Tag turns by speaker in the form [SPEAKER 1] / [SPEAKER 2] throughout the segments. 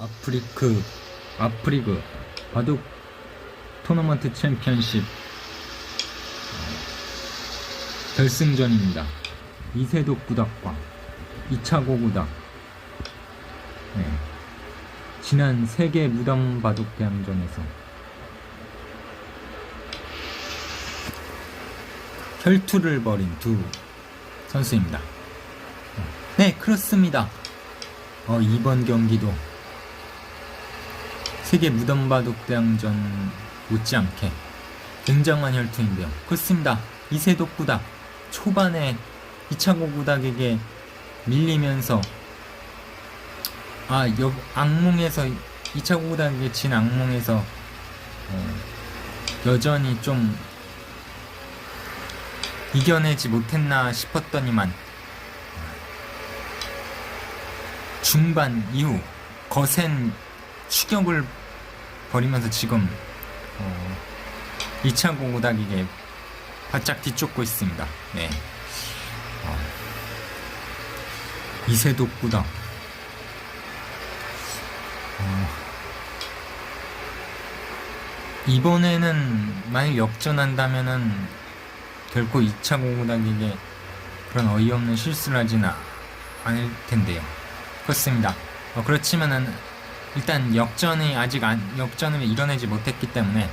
[SPEAKER 1] 아프리크 아프리그 바둑 토너먼트 챔피언십 어, 결승전입니다. 이세독 구닥과 이차고 구닥. 네. 지난 세계 무덤 바둑 대항전에서 혈투를 벌인 두 선수입니다. 네, 그렇습니다. 어, 이번 경기도 세계 무덤 바둑 대항전 못지않게 굉장한 혈투인데요. 그렇습니다. 이세독 구닥 초반에 이창호 구닥에게 밀리면서 아, 여, 악몽에서 이창호 구닥에게 진 악몽에서 어, 여전히 좀 이겨내지 못했나 싶었더니만 중반 이후 거센 추격을 벌이면서 지금 어, 2차 공고닥에게 바짝 뒤쫓고 있습니다. 네. 어, 이세독 구닥. 어, 이번에는 만약 역전한다면은 결코 2차 공고닥에게 그런 어이없는 실수를 하지는 아- 않을 텐데요. 그렇습니다. 어, 그렇지만은 일단 역전이 아직 안, 역전을 이뤄내지 못했기 때문에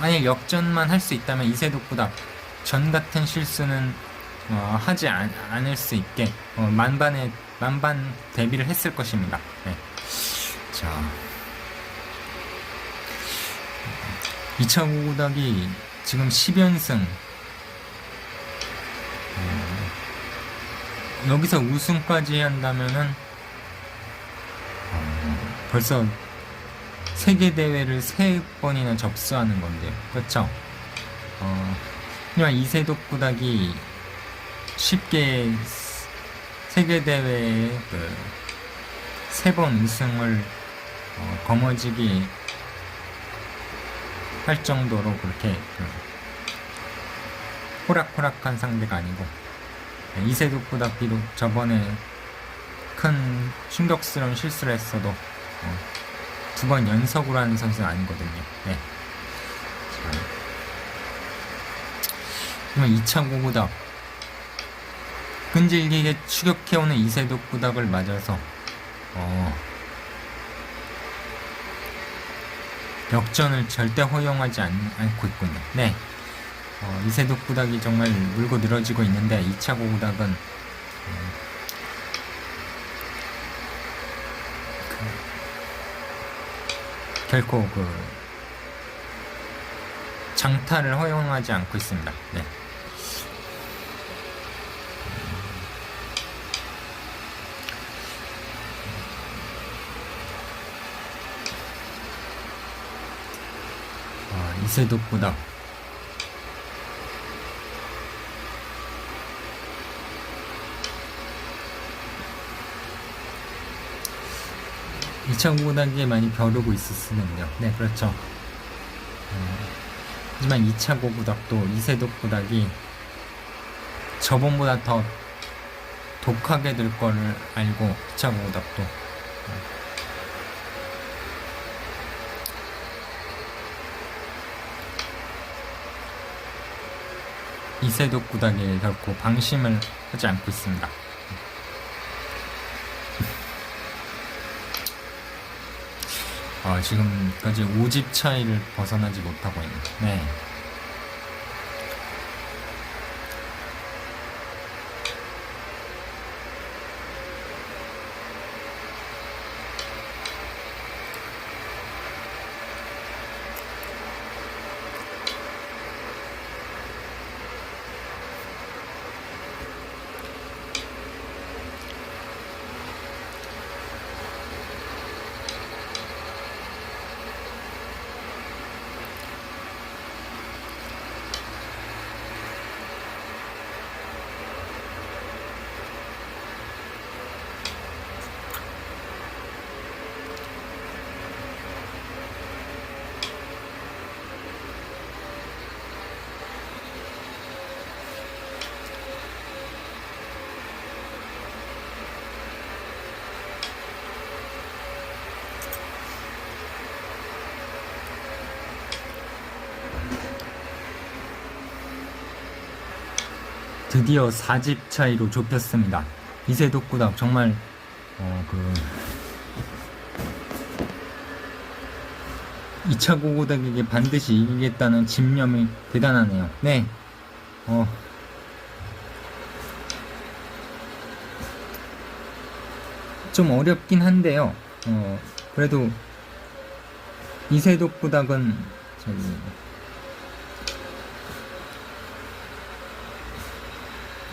[SPEAKER 1] 만약 역전만 할 수 있다면 이세독보다 전 같은 실수는 어, 하지 않, 않을 수 있게 어, 만반의 만반 대비를 했을 것입니다. 네. 자, 2차 고고닥이 지금 10연승 어, 여기서 우승까지 한다면은 어, 벌써 세계 대회를 세 번이나 접수하는 건데요. 그렇죠? 어, 하지만 이세독 구닥이 쉽게 세계 대회에 그 세 번 우승을 어, 거머쥐기 할 정도로 그렇게 그 호락호락한 상대가 아니고 네, 이세독 구닥 비록 저번에 큰 충격스러운 실수를 했어도 어, 두번 연속으로 하는 선수는 아니거든요. 네. 그러면 2차 고구닥 끈질기게 추격해오는 이세독 구닥을 맞아서 어, 역전을 절대 허용하지 않, 않고 있군요. 네. 어, 이세독 구닥이 정말 물고 늘어지고 있는데 2차 고구닥은 어, 결코 그 장타를 허용하지 않고 있습니다. 네. 아, 이세독보다 이차 고단계에 많이 벼르고 있었으면요. 네, 그렇죠. 어, 하지만 2차 고구닥도 이세독 구닥이 저번보다 더 독하게 될 거를 알고 2차 고구닥도 어, 이세독 구닥에 결코 방심을 하지 않고 있습니다. 아, 지금까지 5집 차이를 벗어나지 못하고 있는. 네. 드디어 4집 차이로 좁혔습니다. 이세 독구닥 정말 어, 그 2차 고고닥에게 반드시 이기겠다는 집념이 대단하네요. 네. 어. 좀 어렵긴 한데요. 어, 그래도 이세독 부닥은 저기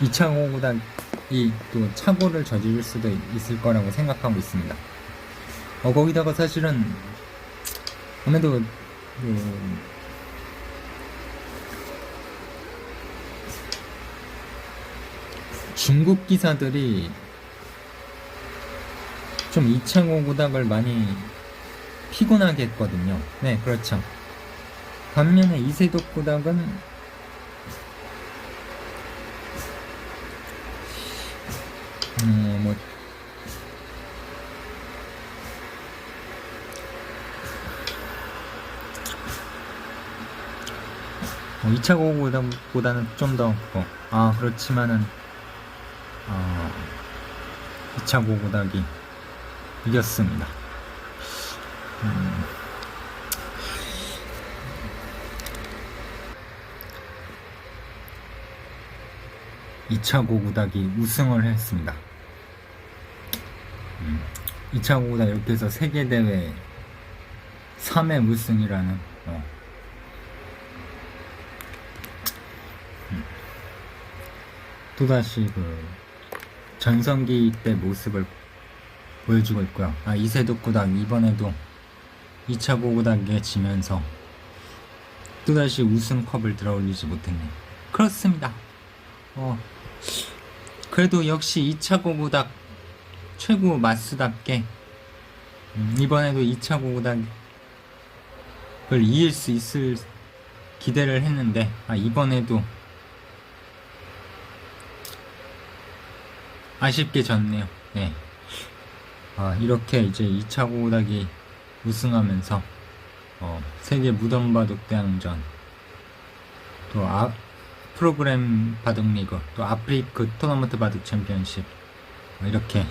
[SPEAKER 1] 이창호 구닥이 또 착오를 저지를 수도 있을 거라고 생각하고 있습니다. 어, 거기다가 사실은 아무래도 그 중국 기사들이 좀 이창호 구닥을 많이 피곤하게 했거든요. 네, 그렇죠. 반면에 이세독 구닥은 음, 뭐 어, 2차 고고보다는 좀 더, 어, 아, 그렇지만은, 어, 2차 고고닥이 이겼습니다. 음, 이차 고구닥이 우승을 했습니다. 음, 2차 고구닥 이렇게 해서 세계대회 3회 우승이라는 어, 음, 또다시 그 전성기 때 모습을 보여주고 있고요. 아, 이세독 구닥 이번에도 2차 고구닥에 지면서 또다시 우승컵을 들어올리지 못했네요. 그렇습니다. 어, 그래도 역시 2차 고구닥 최고 마스답게 음, 이번에도 2차 고구닥을 이길 수 있을 기대를 했는데 아, 이번에도 아쉽게 졌네요. 네. 아, 이렇게 이제 2차 고닥이 우승하면서 어, 세계 무덤 바둑 대항전 또 아, 프로그램 바둑 리그 또 아프리크 토너먼트 바둑 챔피언십 어, 이렇게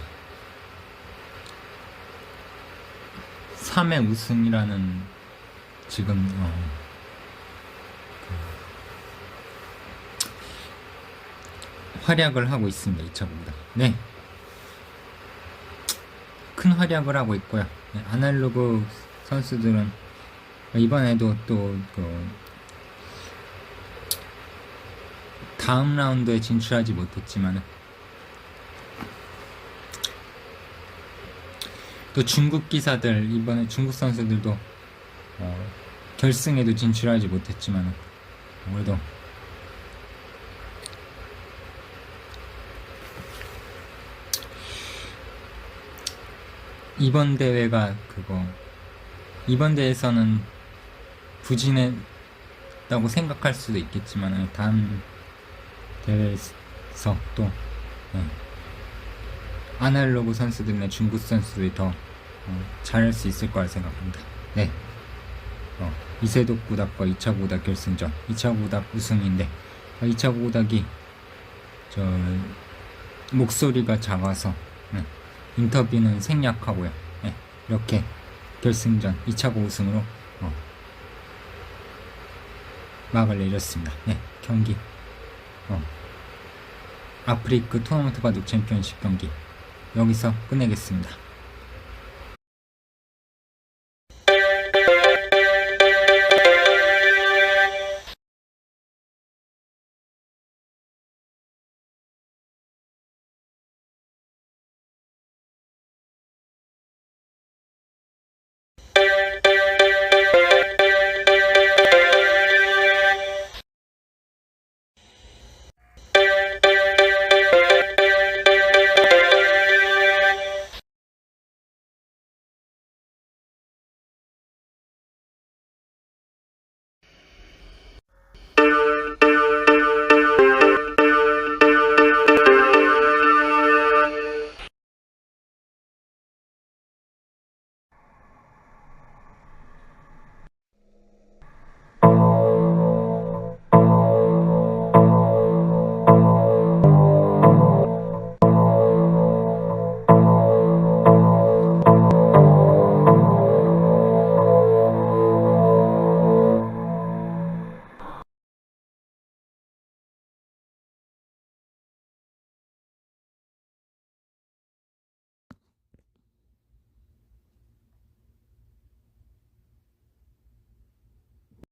[SPEAKER 1] 3회 우승이라는 지금 어, 그 활약을 하고 있습니다. 2차 고닥. 네. 큰 활약을 하고 있고요. 네, 아날로그 선수들은 이번에도 또 그 다음 라운드에 진출하지 못했지만 또 중국 기사들 이번에 중국 선수들도 어, 결승에도 진출하지 못했지만 그래도 이번 대회가 그거 이번 대회에서는 부진했다고 생각할 수도 있겠지만 다음 대회에서 또 네. 아날로그 선수들이나 중국 선수들이 더 어, 잘할 수 있을 거라 생각합니다. 네. 어, 이세독 구닥과 2차 구닥 결승전 2차 구닥 우승인데 2차 구닥이 저 목소리가 작아서 네. 인터뷰는 생략하고요. 네, 이렇게 결승전 2차 우승으로 어, 막을 내렸습니다. 네, 경기 어, 아프리크 토너먼트 바둑 챔피언십 경기 여기서 끝내겠습니다.